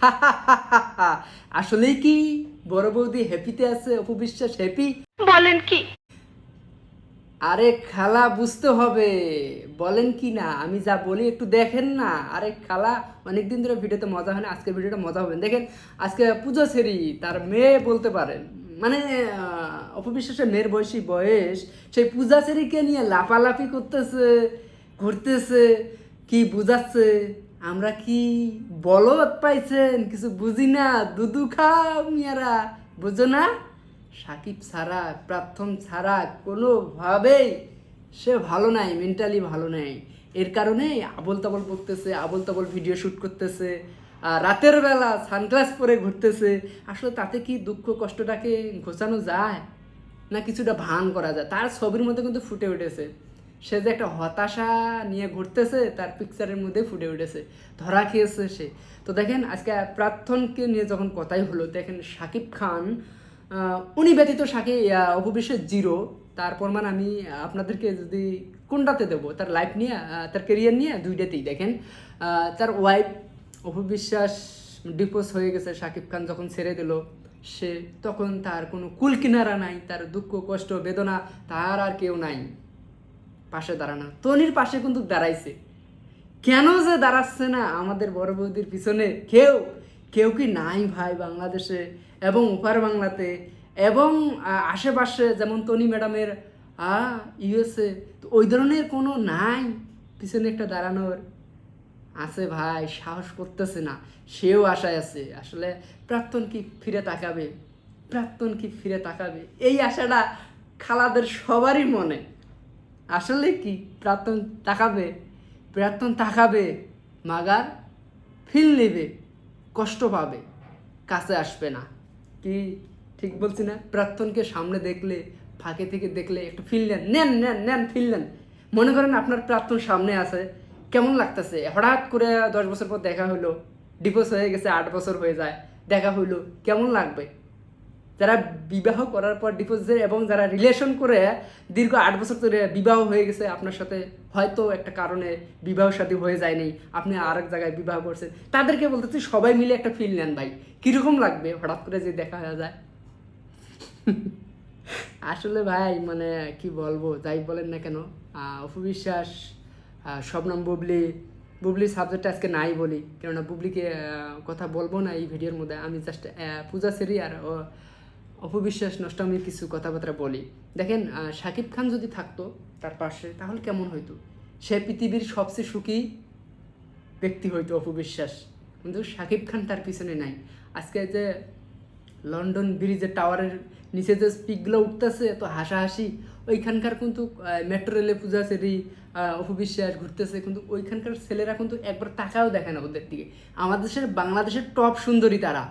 আসলেই কি বড় বৌদি হ্যাপিতে আছে অপবিশ্বাস হ্যাপি বলেন কি? আরে খালা বুঝতে হবে। বলেন কি না আমি যা বলি একটু দেখেন না। আরে খালা অনেকদিন ধরে ভিডিওতে মজা হয় না আজকের ভিডিওটা মজা হবে দেখেন আজকে পুজো সেরি তার মেয়ে বলতে পারেন। মানে অপবিশ্বাসের মেয়ের বয়সী বয়স সেই পূজা সেরিকে নিয়ে লাফালাফি করতেছে ঘুরতেছে কি বুঝাচ্ছে? আমরা কি বলদ পাইছেন? কিছু বুঝি না? দুদু খাও মিয়ারা। বুঝো না? সাকিব ছাড়া প্রার্থন ছাড়া কোনোভাবেই সে ভালো নাই মেন্টালি ভালো নাই। এর কারণে আবল তাবল পড়তেছে আবল তাবল ভিডিও শ্যুট করতেছে, আর রাতের বেলা সানগ্লাস পরে ঘুরতেছে। আসলে তাতে কি দুঃখ কষ্টটাকে ঘোচানো যায়? না কিছুটা ভান করা যায়? তার ছবির মধ্যে কিন্তু ফুটে উঠেছে। সে যে একটা হতাশা নিয়ে ঘুরতেছে, তার পিকচারের মধ্যে ফুটে উঠেছে। ধরা খেয়েছে সে। তো দেখেন, আজকে প্রার্থনকে নিয়ে যখন কথাই হলো, দেখেন শাকিব খান উনি ব্যতীত সাকি অপবিশ্বের জিরো। তার প্রমাণ আমি আপনাদেরকে যদি কোনটাতে দেবো? তার লাইফ নিয়ে তার কেরিয়ার নিয়ে দুইটাতেই। দেখেন তার ওয়াইফ অপবিশ্বাস ডিপোজ হয়ে গেছে শাকিব খান যখন ছেড়ে দিল। সে তখন তার কোনো কুল কিনারা নাই, তার দুঃখ, কষ্ট, বেদনা, তার আর কেউ নাই। পাশে দাঁড়ানো। তনির পাশে কিন্তু দাঁড়াইছে। কেন যে দাঁড়াচ্ছে না আমাদের বড় বৌদির পিছনে? কেউ কেউ কি নাই ভাই বাংলাদেশে এবং ওপার বাংলাতে? এবং আশেপাশে যেমন তনি ম্যাডামের ইউএসএ, তো ওই ধরনের কোনো নাই পিছনে একটা দাঁড়ানোর? আছে ভাই, সাহস করতেছে না। সেও আশায় আছে। আসলে প্রাক্তন কি ফিরে তাকাবে? প্রাক্তন কি ফিরে তাকাবে? এই আশাটা খালাদের সবারই মনে। আসলে কি? প্রাক্তন তাকাবে প্রাক্তন তাকাবে, মাগার ফিল নেবে, কষ্ট পাবে, কাছে আসবে না। কি ঠিক বলছি না? প্রাক্তনকে সামনে দেখলে, ফাঁকে থেকে দেখলে একটু ফিল নেন নেন নেন নেন ফিল নেন। মনে করেন আপনার প্রাক্তন সামনে আছে, কেমন লাগতেছে? হঠাৎ করে দশ বছর পর দেখা হলো ডিভোর্স হয়ে গেছে, আট বছর হয়ে যায়, দেখা হইল কেমন লাগবে? যারা বিবাহ করার পর ডিভোর্স এবং যারা রিলেশন করে দীর্ঘ আট বছর ধরে বিবাহ হয়ে গেছে, আপনার সাথে হয়তো একটা কারণে বিবাহ সাথী হয়ে যায়নি, আপনি আর এক জায়গায় বিবাহ করছেন। তাদেরকে বলতেছি সবাই মিলে একটা ফিল নেন ভাই। কীরকম লাগবে হঠাৎ করে যে দেখা হয়ে যায়? আসলে ভাই মানে কি বলব, যাই বলেন না কেন অপবিশ্বাস শবনম বুবলি বুবলি সাবজেক্টটা আজকে নাই বলি। কেননা বুবলিকে কথা বলব না এই ভিডিওর মধ্যে। আমি জাস্ট পূজা সেরি আর অপবিশ্বাস, নষ্টমীর কিছু কথাবার্তা বলি। দেখেন শাকিব খান যদি থাকতো তার পাশে, তাহলে কেমন হইতো? সে পৃথিবীর সবচেয়ে সুখী ব্যক্তি হয়তো অপবিশ্বাস। কিন্তু শাকিব খান তার পিছনে নাই। আজকে যে লন্ডন ব্রিজের টাওয়ারের নিচে যে স্পিকগুলো উঠতেছে, এত হাসাহাসি, ওইখানকার কিন্তু মেট্রো রেলে পূজা সেরি অপবিশ্বাস ঘুরতেছে, কিন্তু ওইখানকার ছেলেরা কিন্তু একবার টাকাও দেখে না ওদের দিকে। আমাদের দেশের, বাংলাদেশের টপ সুন্দরী তারা।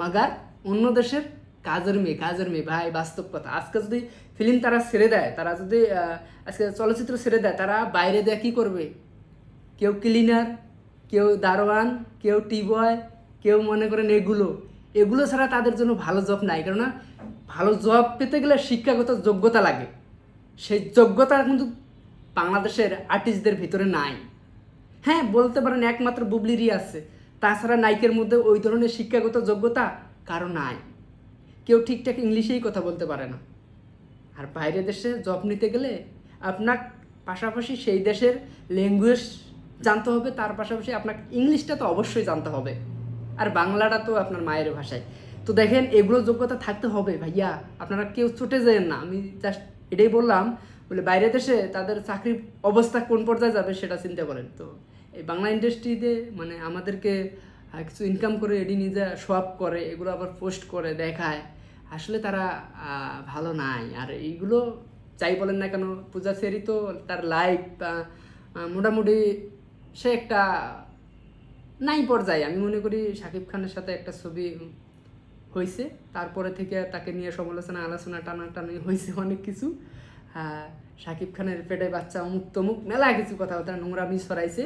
মাগার অন্য দেশের কাজের মেয়ে কাজের মেয়ে, ভাই, বাস্তব কথা। আজকে যদি ফিল্ম তারা ছেড়ে দেয়, তারা যদি আজকে চলচ্চিত্র ছেড়ে দেয়, তারা বাইরে দেয় কী করবে? কেউ ক্লিনার কেউ দারোয়ান, কেউ টি বয় কেউ মনে করেন এগুলো। এগুলো ছাড়া তাদের জন্য ভালো জব নাই। কেননা ভালো জব পেতে গেলে শিক্ষাগত যোগ্যতা লাগে। সেই যোগ্যতা কিন্তু বাংলাদেশের আর্টিস্টদের ভিতরে নাই। হ্যাঁ বলতে পারেন একমাত্র বুবলিরই আছে। তাছাড়া নাইকের মধ্যে ওই ধরনের শিক্ষাগত যোগ্যতা কারও নাই। কেউ ঠিকঠাক ইংলিশেই কথা বলতে পারে না। আর বাইরে দেশে জব নিতে গেলে আপনার পাশাপাশি সেই দেশের ল্যাঙ্গুয়েজ জানতে হবে, তার পাশাপাশি আপনাকে ইংলিশটা তো অবশ্যই জানতে হবে। আর বাংলাটা তো আপনার মায়ের ভাষায়। তো দেখেন, এগুলো যোগ্যতা থাকতে হবে ভাইয়া। আপনারা কেউ ছুটে যাবেন না। আমি জাস্ট এটাই বললাম, বলে বাইরে দেশে তাদের চাকরির অবস্থা কোন পর্যায়ে যাবে সেটা চিন্তা করেন। তো এই বাংলা ইন্ডাস্ট্রিতে মানে আমাদেরকে কিছু ইনকাম করে এডি নিজে সোয়াপ করে, এগুলো আবার পোস্ট করে, দেখায়। আসলে তারা ভালো নাই। আর এইগুলো যাই বলেন না কেন, পূজা সেরি তো তার লাইফ মোটামুটি সে একটা নাই পর্যায়ে। আমি মনে করি শাকিব খানের সাথে একটা ছবি হয়েছে তারপরে থেকে তাকে নিয়ে সমালোচনা, আলোচনা টানাটানি হয়েছে অনেক কিছু। শাকিব খানের পেটে বাচ্চা অমুক তমুক, মেলা কিছু কথাবার্তা নোংরামি ছড়াইছে।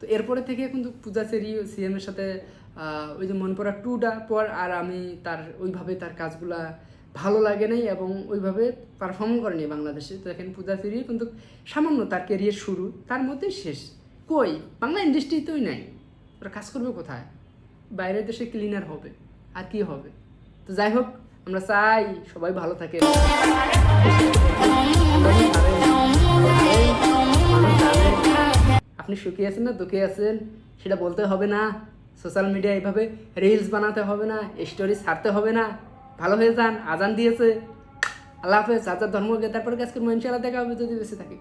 তো এরপরে থেকে কিন্তু পূজা সেরি সিএম এর সাথে ওই যে মন পড়া টুটা পর আর আমি তার, ওইভাবে তার কাজগুলা ভালো লাগে নাই এবং ওইভাবে পারফর্ম করেনি বাংলাদেশে। তো এখানে পূজা সেরি কিন্তু সামান্য তার কেরিয়ার শুরু, তার মধ্যে শেষ। কই? বাংলা ইন্ডাস্ট্রিতেই নাই। ওরা কাজ করবে কোথায়? বাইরের দেশে ক্লিনার হবে। আর কি হবে? তো যাই হোক, আমরা চাই সবাই ভালো থাকে। আপনি সুখী আছেন না, দুঃখী আছেন, সেটা বলতে হবে না। সোশ্যাল মিডিয়া এইভাবে রিলস বানাতে হবে না, স্টোরি ছাড়তে হবে না। ভালো হয়ে যান, আজান দিয়েছে। আল্লাহ হাফেজ আজাদ ধর্মকে তারপরে কাজ করব ইনশাআল্লাহ দেখা হবে, যদি বেঁচে থাকি।